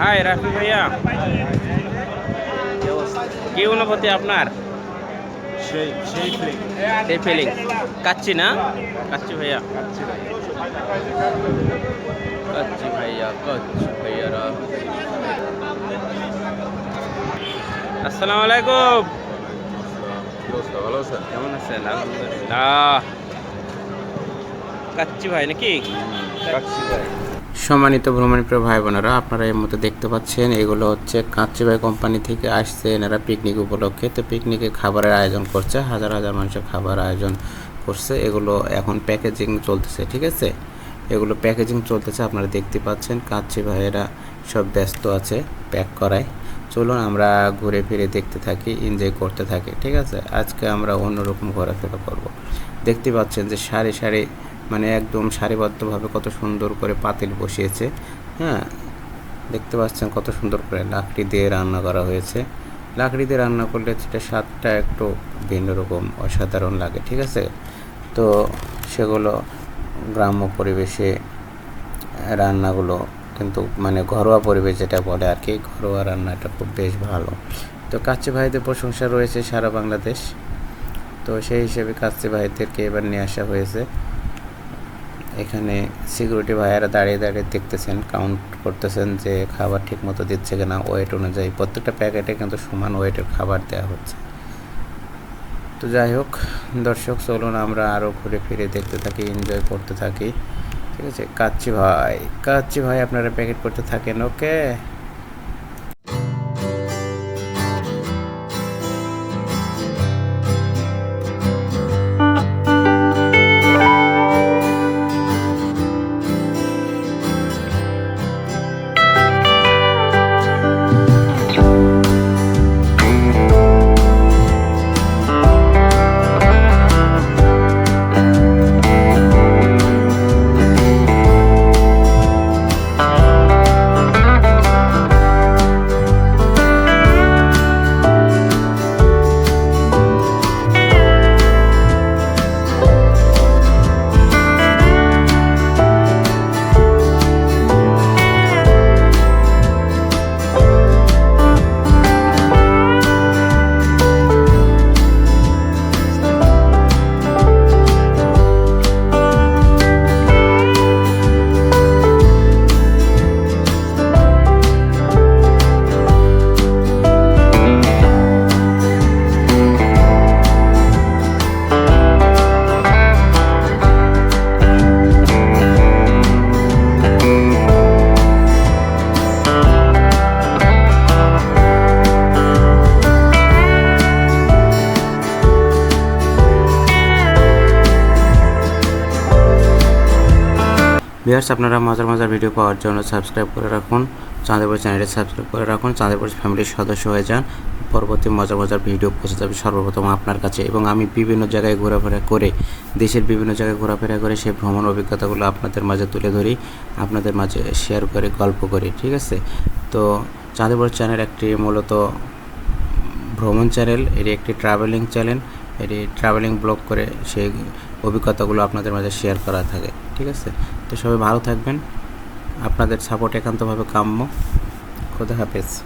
High Rafi ভাইয়া। কি অনুভূতি আপনার? সেই সেই ফিলিং কাচ্ছি না? কাচ্ছি ভাইয়া। কাচ্ছি ভাইয়া। কাচ্ছি ভাইয়ারা আসসালামু আলাইকুম। ভালো আছেন? কেমন আছেন? আলহামদুলিল্লাহ। কাচ্চি ভাই নাকি? কাচ্ছি ভাই। সম্মানিত ভ্রমণপ্রিয় ভাই বোনেরা, আপনারা এর মধ্যে দেখতে পাচ্ছেন, এগুলো হচ্ছে কাচ্চি ভাই কোম্পানি থেকে আসছে এনারা পিকনিক উপলক্ষে। তো পিকনিকে খাবারের আয়োজন করছে, হাজার হাজার মানুষের খাবার আয়োজন করছে। এগুলো এখন প্যাকেজিং চলতেছে, ঠিক আছে? এগুলো প্যাকেজিং চলতেছে, আপনারা দেখতে পাচ্ছেন কাচ্চি ভাইয়েরা সব ব্যস্ত আছে প্যাক করায়। চলুন আমরা ঘুরে ফিরে দেখতে থাকি এনজয় করতে থাকি, ঠিক আছে? আজকে আমরা অন্যরকম ঘোরাফেরা করব। দেখতে পাচ্ছেন যে সারি সারি মানে একদম সারিবদ্ধভাবে কত সুন্দর করে পাতিল বসিয়েছে হ্যাঁ? দেখতে পাচ্ছেন কত সুন্দর করে লাকড়ি দিয়ে রান্না করা হয়েছে। লাকড়ি দিয়ে রান্না করলে সেটা স্বাদটা একটু ভিন্ন রকম, অসাধারণ লাগে, ঠিক আছে? তো সেগুলো গ্রাম্য পরিবেশে রান্নাগুলো কিন্তু মানে ঘরোয়া পরিবেশ যেটা বলে আর কি, ঘরোয়া রান্নাটা খুব বেশ ভালো। তো কাচ্চি ভাইদের প্রশংসা রয়েছে সারা বাংলাদেশ। তো সেই হিসেবে কাচ্চি ভাইদেরকে এবার নিয়ে আসা হয়েছে। এখানে সিকিউরিটি ভাইয়ারা দাঁড়িয়ে দাঁড়িয়ে দেখতেছেন কাউন্ট করতেছেন যে খাবার ঠিক মতো দিচ্ছে কিনা ওয়েট অনুযায়ী। প্রত্যেকটা প্যাকেটে কিন্তু সমান ওয়েটের খাবার দেওয়া হচ্ছে। তো যাই হোক, দর্শক, চলুন আমরা আরও ঘুরে ফিরে দেখতে থাকি এনজয় করতে থাকি। ঠিক আছে? কাচ্চি ভাই কাচ্চি ভাই, আপনারা প্যাকেট করতে থাকেন ওকে ভিউয়ার্স, আপনারা মজার মজার ভিডিও পাওয়ার জন্য সাবস্ক্রাইব করে রাখুন। চাঁদেপুর চ্যানেলটি সাবস্ক্রাইব করে রাখুন। চাঁদেপুর ফ্যামিলির সদস্য হয়ে যান। পরবর্তী মজার মজার ভিডিও পৌঁছে যাবে সর্বপ্রথম আপনার কাছে এবং আমি বিভিন্ন জায়গায় ঘোরাফেরা করে, দেশের বিভিন্ন জায়গায় ঘোরাফেরা করে সেই ভ্রমণ অভিজ্ঞতাগুলো আপনাদের মাঝে তুলে ধরি, আপনাদের মাঝে শেয়ার করে, গল্প করি, ঠিক আছে? তো চাঁদেপুর চ্যানেল একটি মূলত ভ্রমণ চ্যানেল, এটি একটি ট্রাভেলিং চ্যানেল। এটি ট্রাভেলিং ব্লগ করে সেই অভিজ্ঞতাগুলো আপনাদের মাঝে শেয়ার করা থাকে, ঠিক আছে? তো সবাই ভালো থাকবেন। আপনাদের সাপোর্ট একান্তভাবে কাম্য। খোদা হাফেজ।